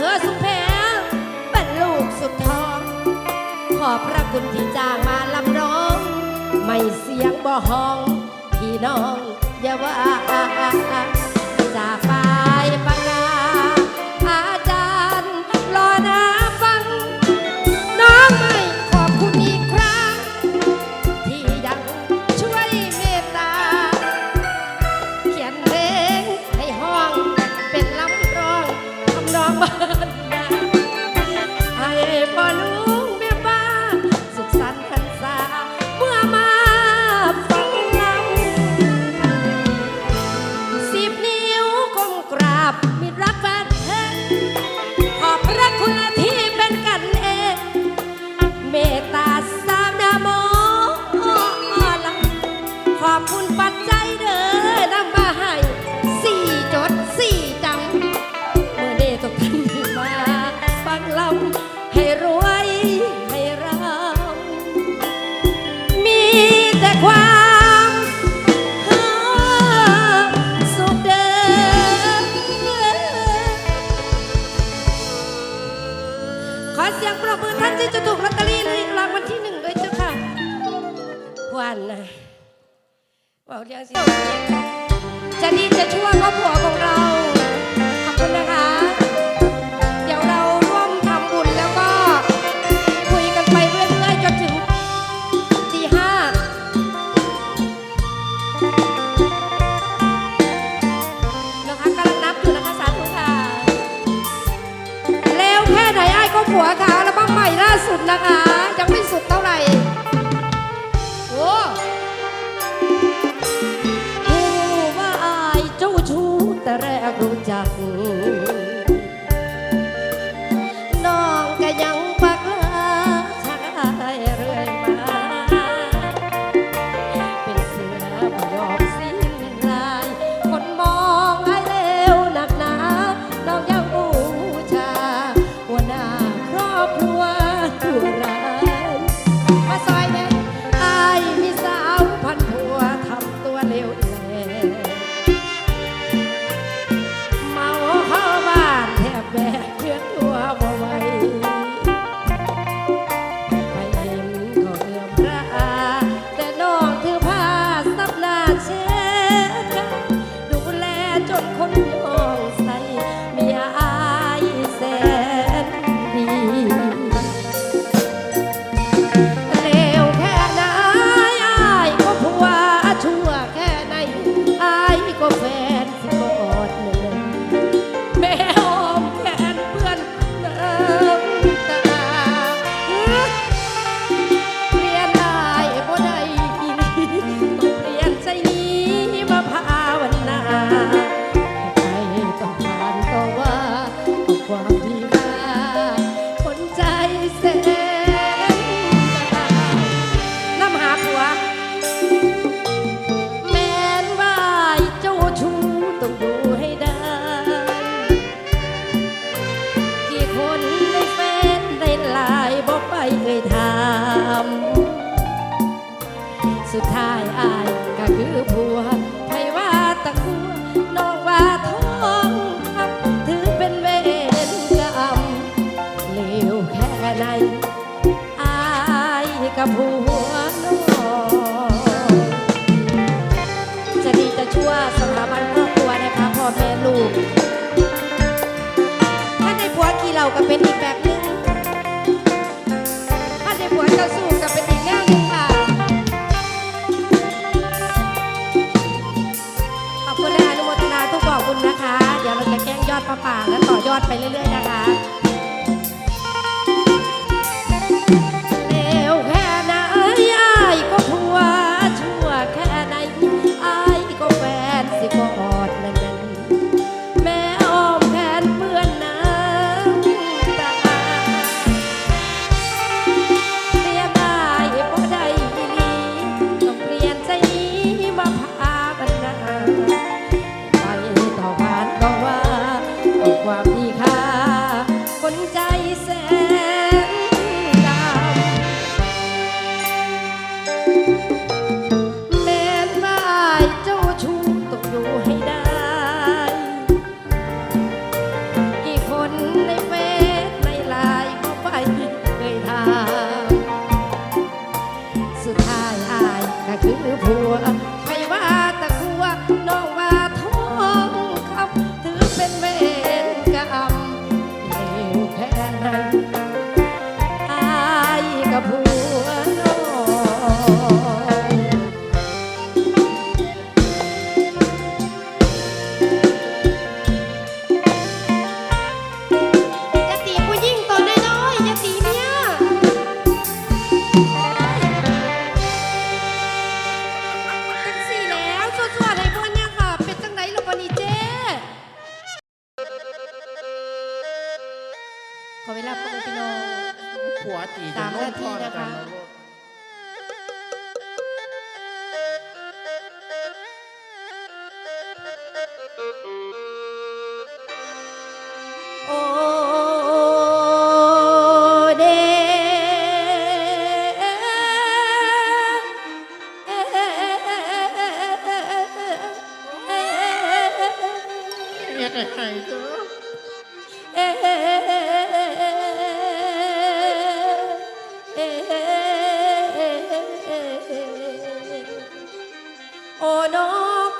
ภอสุมแพวเป็นลูกสุดท้อง ขอบพระคุณที่จ้างมาลำร้อง ไม่เสียงบ่ห้อง พี่น้องอย่าว่าจากไา อเสียงปรบมือท่านที่จะถูกลอตเตอรี่รางวัลที่หนึ่งด้วยเจ้าค่ะวันนะบอกเรียงเสียงจะนี่จะชั่วก็ผัวของเรา ขอบคุณนะคะ สุดนะคะ ยังไม่สุดเท่าไหร่โอ้ผู้ว่าอายเจ้าชู้แต่แรกรู้จัก จะดีจะชั่วสถาบันครอบครัวนะคะพ่อแม่ลูก ถ้าในผัวขี้เราก็เป็นอีกแบบนึงถ้าในผัวจ้สู้ก็เป็นอีกแนวนึงค่ะ ขอบคุณและอนุโมทนาทุกขอบคุณนะคะ เดี๋ยวเราจะแกล้งยอดประป่าและต่อยอดไปเรื่อย ๆ นะคะ Wow.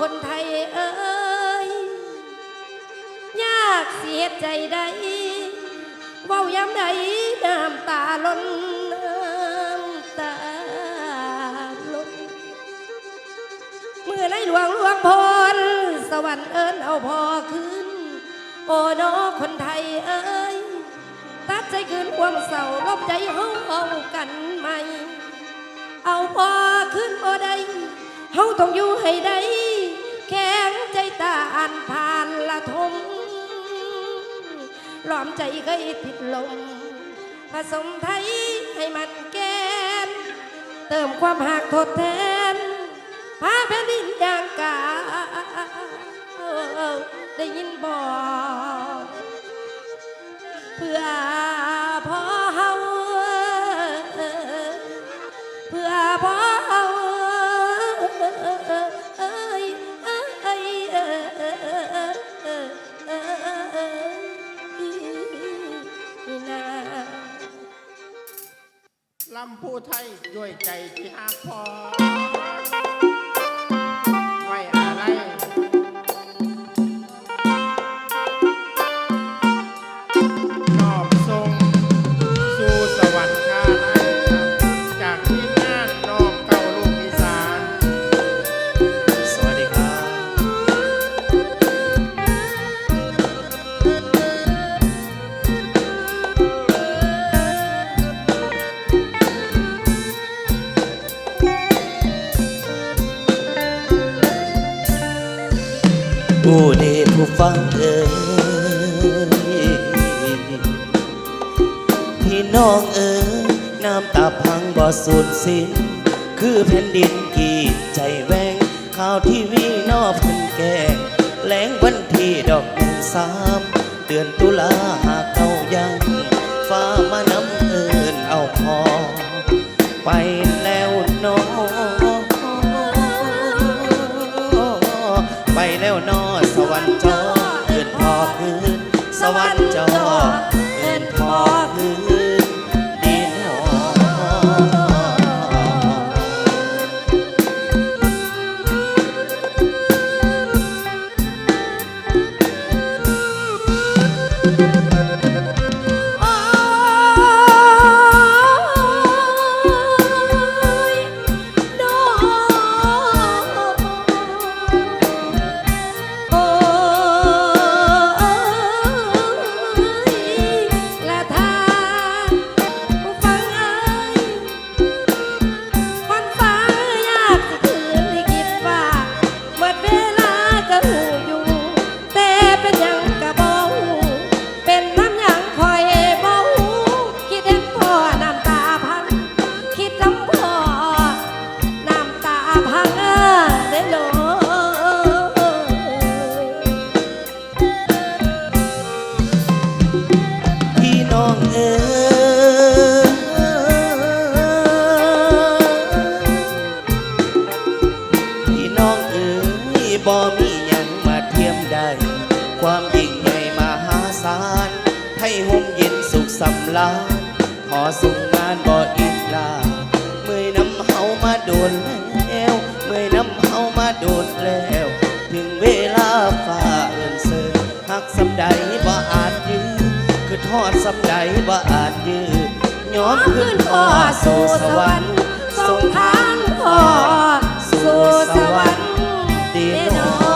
คนไทยเอ้ยยากเสียใจใดเว้าย้ำใดน้ำตาล้นน้ำตาล้นเมื่อในหลวงหลวงพรสวรรค์เอิญเอาพอขึ้น โอ้น้อคนไทยเอ้ยตัดใจคืนความเศร้าลบใจเฮาเอากันใหม่ เอาพอขึ้นบ่ได้เฮาต้องอยู่ให้ได้แข็งใจตาอ่านผ่านละทมหลอมใจเคยติดลม ผสมไทยให้มันแกน เติมความหักทดแทนพาแผ่นดินอย่างกาได้ยินบอกเพื่อ ผู้ไทยด้วยใจที่หักพอ ผู้ดีผู้ฟังเอ่ยพี่น้องเอ๋ยน้ำตาพังบ่สูญสิ้น คือแผ่นดินกีดใจแวงข่าวทีวีนอพันแก่แหลงวันที่ดอกหนึ่งสามเดือนตุลาหากเก่ายัง ฟ้ามานำเอินเอาพอ ไป ความยิ่งใหญ่มหาศาล ให้ห่มเย็นสุขสำราญขอส่งงานบ่อีกลาเมื่อยน้ำเฮามาโดนแล้วเมื่อยน้ำเฮามาโดนแล้ว ถึงเวลาฟ้าเอินเสือหักสำใดบ่อาจยืนคือทอดสำใดบ่อาจยืนย้อมขึ้ขึ้นนพ่พ่ออสู่สู่สสววรรรรค์ค์ส่ส่งงทาทางงพ่พ่ออสู่สู่สสววรรรรค์ค์ดีแน่หนนอ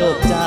จบใจ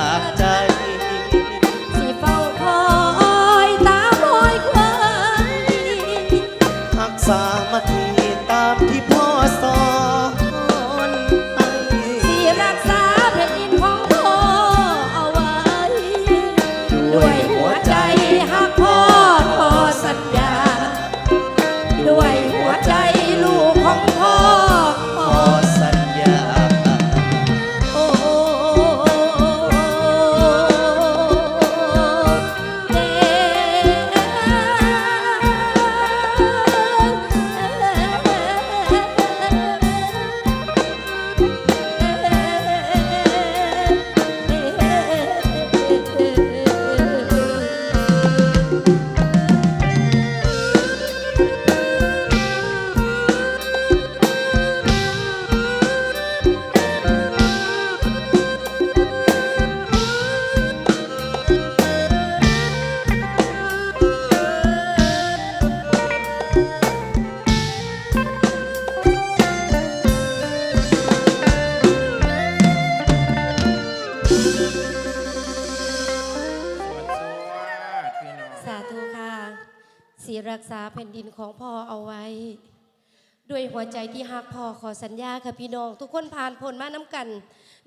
สีรักษาแผ่นดินของพ่อเอาไว้ ด้วยหัวใจที่หักพ่อขอสัญญาค่ะพี่น้อง ทุกคนผ่านพ้นมาน้ำกัน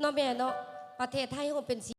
เนาะแม่เนาะประเทศไทยคงเป็นสี